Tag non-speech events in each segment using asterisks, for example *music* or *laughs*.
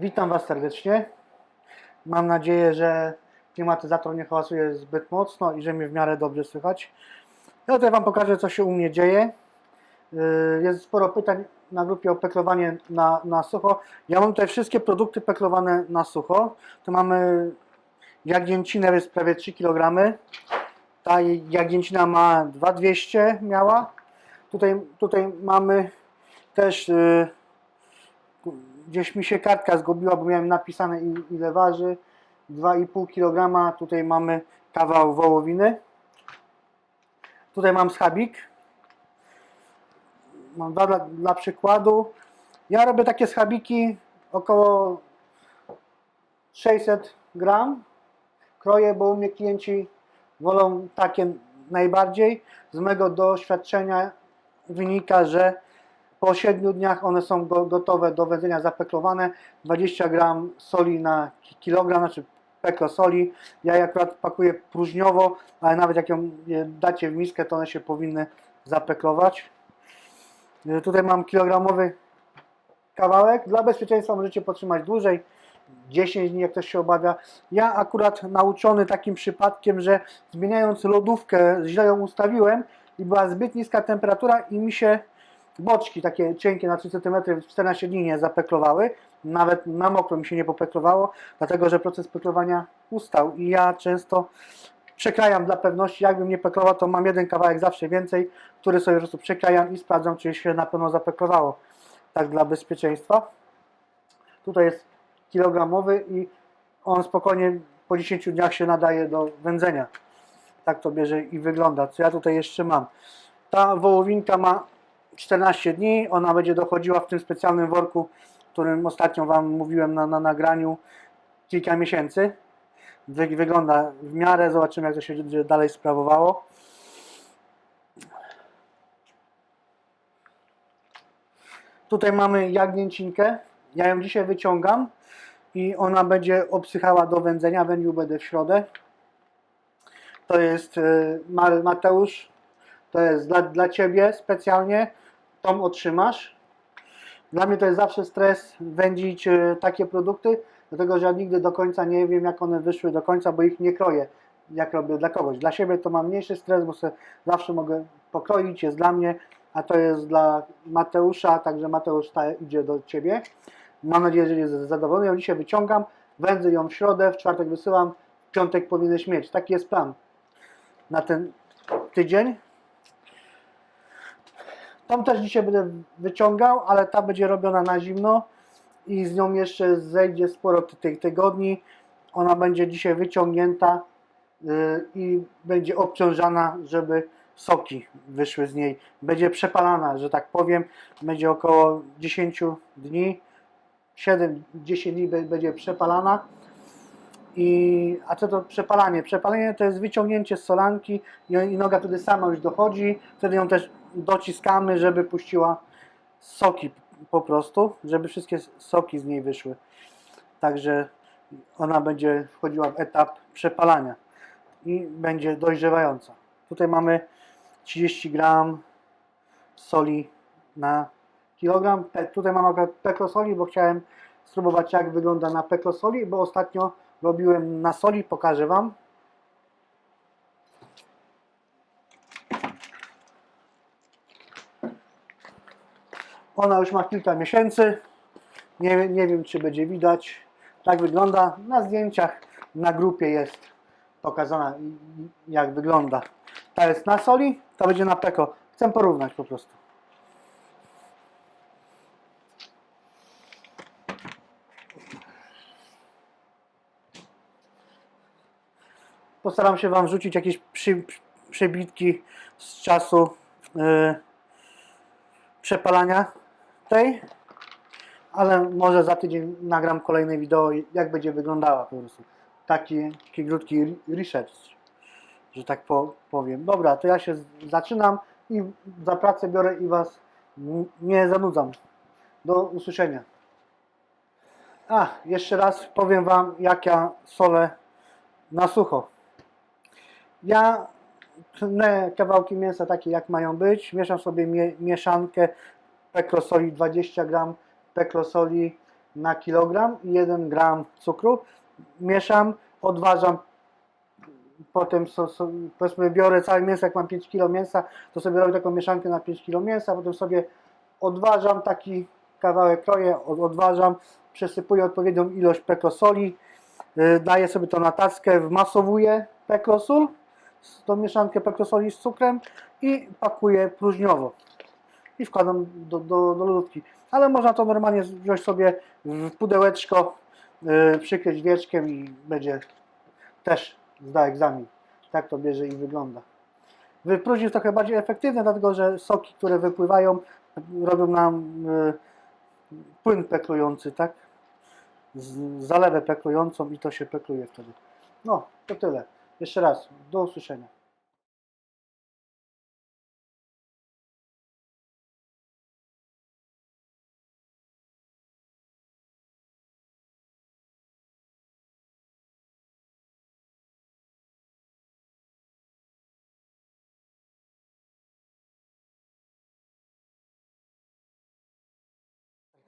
Witam Was serdecznie. Mam nadzieję, że klimatyzator nie hałasuje zbyt mocno i że mnie w miarę dobrze słychać. Ja tutaj Wam pokażę, co się u mnie dzieje. Yy, Jest sporo pytań na grupie o peklowanie na, na sucho. Ja mam tutaj wszystkie produkty peklowane na sucho. Tu mamy jagnięcinę, jest prawie 3 kg. Ta jagnięcina ma 2200 miała. Tutaj, tutaj mamy też yy, gdzieś mi się kartka zgubiła, bo miałem napisane ile waży. 2,5 kg. Tutaj mamy kawał wołowiny. Tutaj mam schabik. Mam dwa dla, dla przykładu. Ja robię takie schabiki około 600 gram. Kroję, bo u mnie klienci wolą takie najbardziej. Z mego doświadczenia wynika, że po 7 dniach one są go, gotowe do wędzenia, zapeklowane. 20 gram soli na ki- kilogram, znaczy peklo soli. Ja je akurat pakuję próżniowo, ale nawet jak ją je dacie w miskę, to one się powinny zapeklować. Y, Tutaj mam kilogramowy kawałek. Dla bezpieczeństwa możecie potrzymać dłużej. 10 dni, jak ktoś się obawia. Ja akurat nauczony takim przypadkiem, że zmieniając lodówkę, źle ją ustawiłem i była zbyt niska temperatura i mi się boczki takie cienkie na 3 cm w 14 dni nie zapeklowały. Nawet na mokro mi się nie popeklowało, dlatego że proces peklowania ustał i ja często przekrajam dla pewności. Jakbym nie peklował, to mam jeden kawałek zawsze więcej, który sobie po prostu przekrajam i sprawdzam, czy się na pewno zapeklowało. Tak dla bezpieczeństwa. Tutaj jest kilogramowy i on spokojnie po 10 dniach się nadaje do wędzenia. Tak to bierze i wygląda. Co ja tutaj jeszcze mam? Ta wołowinka ma 14 dni. Ona będzie dochodziła w tym specjalnym worku, którym ostatnio Wam mówiłem na, na nagraniu kilka miesięcy. Wy, wygląda w miarę. Zobaczymy, jak to się będzie dalej sprawowało. Tutaj mamy jagnięcinkę. Ja ją dzisiaj wyciągam i ona będzie obsychała do wędzenia. Wędził będę w środę. To jest y, Ma- Mateusz. To jest dla, dla Ciebie specjalnie. Tą otrzymasz. Dla mnie to jest zawsze stres wędzić y, takie produkty, dlatego że ja nigdy do końca nie wiem, jak one wyszły do końca, bo ich nie kroję, jak robię dla kogoś. Dla siebie to mam mniejszy stres, bo zawsze mogę pokroić, jest dla mnie, a to jest dla Mateusza, także Mateusz ta idzie do Ciebie. Mam nadzieję, że jest zadowolony. Ją dzisiaj wyciągam, wędzę ją w środę, w czwartek wysyłam, w piątek powinieneś mieć. Taki jest plan na ten tydzień. Tą też dzisiaj będę wyciągał, ale ta będzie robiona na zimno i z nią jeszcze zejdzie sporo ty- tych tygodni. Ona będzie dzisiaj wyciągnięta yy, i będzie obciążana, żeby soki wyszły z niej. Będzie przepalana, że tak powiem. Będzie około 10 dni, 7-10 dni będzie przepalana. I, a co to przepalanie? Przepalenie to jest wyciągnięcie z solanki i, noga wtedy sama już dochodzi. Wtedy ją też dociskamy, żeby puściła soki po prostu, żeby wszystkie soki z niej wyszły. Także ona będzie wchodziła w etap przepalania i będzie dojrzewająca. Tutaj mamy 30 gram soli na kilogram. Tutaj mam akurat peklo soli, bo chciałem spróbować jak wygląda na peklo soli, bo ostatnio robiłem na soli, pokażę Wam. Ona już ma kilka miesięcy. Nie, nie wiem, czy będzie widać. Tak wygląda. Na zdjęciach na grupie jest pokazana, jak wygląda. Ta jest na soli, ta będzie na peko. Chcę porównać po prostu. Postaram się Wam rzucić jakieś przy, przebitki z czasu yy, przepalania tej, ale może za tydzień nagram kolejne wideo, jak będzie wyglądała po prostu. Taki, taki krótki że tak po, powiem. Dobra, to ja się zaczynam i za pracę biorę i Was nie zanudzam. Do usłyszenia. A, jeszcze raz powiem Wam, jak ja solę na sucho. Ja tnę kawałki mięsa takie, jak mają być. Mieszam sobie mie mieszankę pekrosoli 20 gram, pekrosoli na kilogram i 1 gram cukru. Mieszam, odważam. Potem so, so, powiedzmy biorę całe mięso, jak mam 5 kg mięsa, to sobie robię taką mieszankę na 5 kg mięsa, potem sobie odważam taki kawałek kroję, od- odważam, przesypuję odpowiednią ilość pekrosoli, yy, daję sobie to na tackę, wmasowuję pekrosol, z- tą mieszankę pekrosoli z cukrem i pakuję próżniowo i wkładam do, do, do lodówki. Ale można to normalnie wziąć sobie w pudełeczko, yy, przykryć wieczkiem i będzie też zda egzamin. Tak to bierze i wygląda. Wypróżnić jest trochę bardziej efektywne, dlatego że soki, które wypływają, robią nam yy, płyn peklujący, tak? Z, zalewę peklującą i to się pekluje wtedy. No, to tyle. Jeszcze raz, do usłyszenia.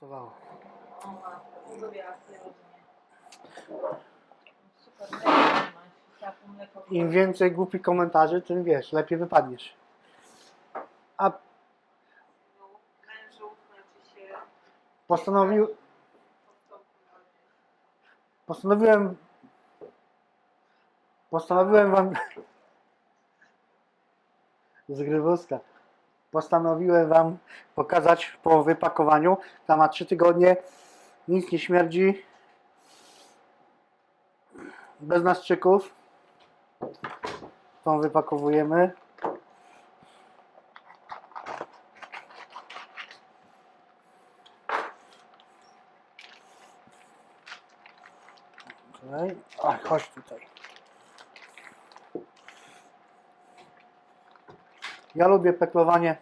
Startowało. Super, Im więcej głupich komentarzy, tym wiesz, lepiej wypadniesz. A postanowił, postanowiłem postanowiłem wam *laughs* zgrywuska. Postanowiłem wam pokazać po wypakowaniu. Ta ma 3 tygodnie. Nic nie śmierdzi. Bez nastrzyków tą wypakowujemy Okej. Ach, chodź tutaj. Ja lubię peklowanie.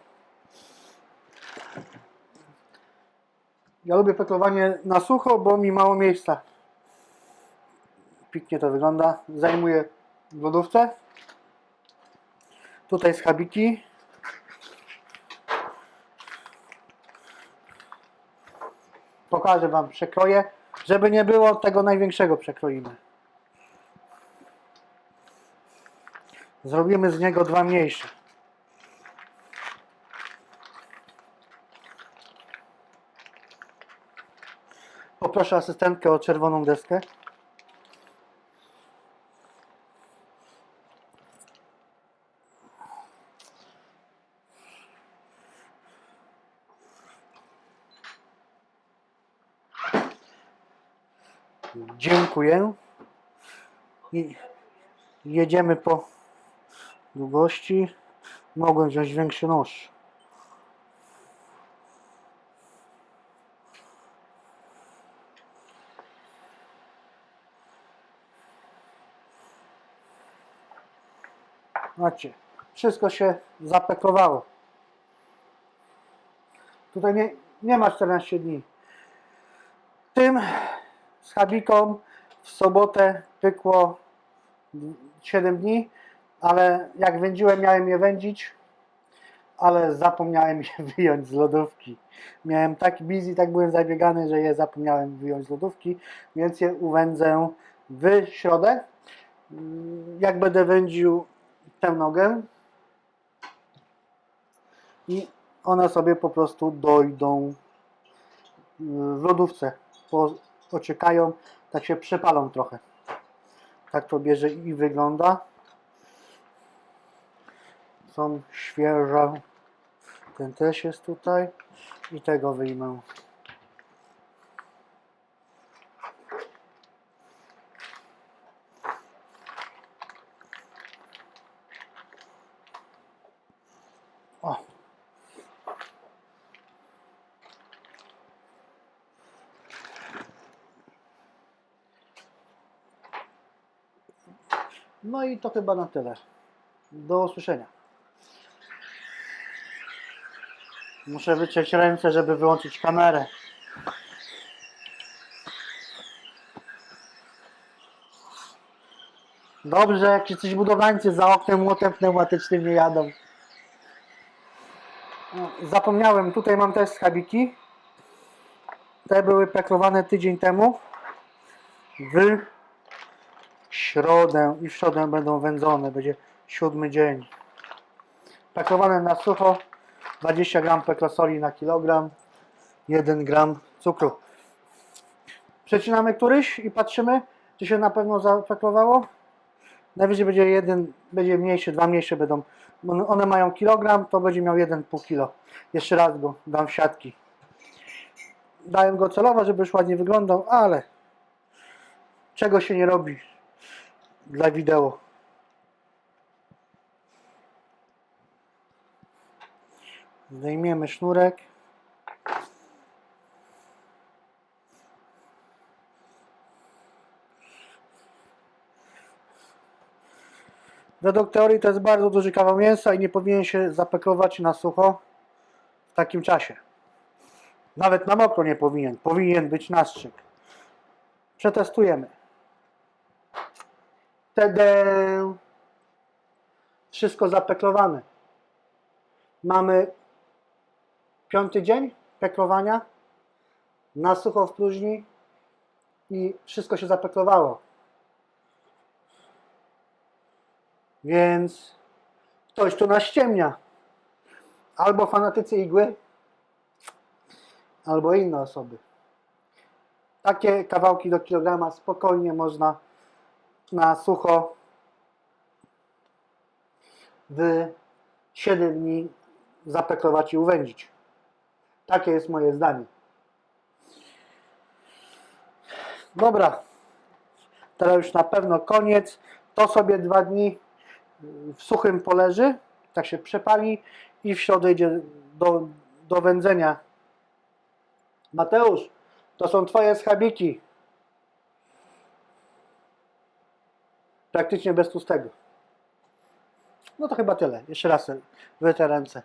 Ja lubię peklowanie na sucho, bo mi mało miejsca. Pięknie to wygląda. Zajmuję w lodówce. Tutaj schabiki. Pokażę Wam przekroje. Żeby nie było tego największego przekroimy. Zrobimy z niego dwa mniejsze. Poproszę asystentkę o czerwoną deskę. Dziękuję. I jedziemy po długości. Mogłem wziąć większy nóż. Macie, wszystko się zapekowało. Tutaj nie, nie ma 14 dni. Tym z Habiką w sobotę pykło 7 dni, ale jak wędziłem, miałem je wędzić, ale zapomniałem je *laughs* wyjąć z lodówki. Miałem taki busy, tak byłem zabiegany, że je zapomniałem wyjąć z lodówki, więc je uwędzę w środę. Mm, Jak będę wędził tę nogę i one sobie po prostu dojdą w lodówce. Po, poczekają, tak się przepalą trochę. Tak to bierze i wygląda. Są świeże. Ten też jest tutaj. I tego wyjmę. O. No i to chyba na tyle. Do usłyszenia. Muszę wyciąć ręce, żeby wyłączyć kamerę. Dobrze, jak jacyś budowlańcy za oknem młotem pneumatycznym nie jadą. No, Zapomniałem, tutaj mam też schabiki. Te były peklowane tydzień temu. W środę i w środę będą wędzone. Będzie siódmy dzień. Peklowane na sucho. 20 gram peklosoli na kilogram. 1 gram cukru. Przecinamy któryś i patrzymy, czy się na pewno zapeklowało. Najwyżej będzie jeden, będzie mniejszy, dwa mniejsze będą. One mają kilogram, to będzie miał 1,5 kilo. Jeszcze raz go dam w siatki. Dałem go celowo, żeby już ładnie wyglądał, ale czego się nie robi dla wideo. Zdejmiemy sznurek. Według teorii to jest bardzo duży kawał mięsa i nie powinien się zapeklować na sucho w takim czasie. Nawet na mokro nie powinien. Powinien być nastrzyk. Przetestujemy. Tedę. Wszystko zapeklowane. Mamy piąty dzień peklowania na sucho w próżni i wszystko się zapeklowało. Więc ktoś tu nas ściemnia. Albo fanatycy igły, albo inne osoby. Takie kawałki do kilograma spokojnie można na sucho w 7 dni zapeklować i uwędzić. Takie jest moje zdanie. Dobra. Teraz już na pewno koniec. To sobie dwa dni w suchym poleży, tak się przepali i w środę idzie do, do wędzenia. Mateusz, to są twoje schabiki. Praktycznie bez tustego. No to chyba tyle. Jeszcze raz wytę ręce.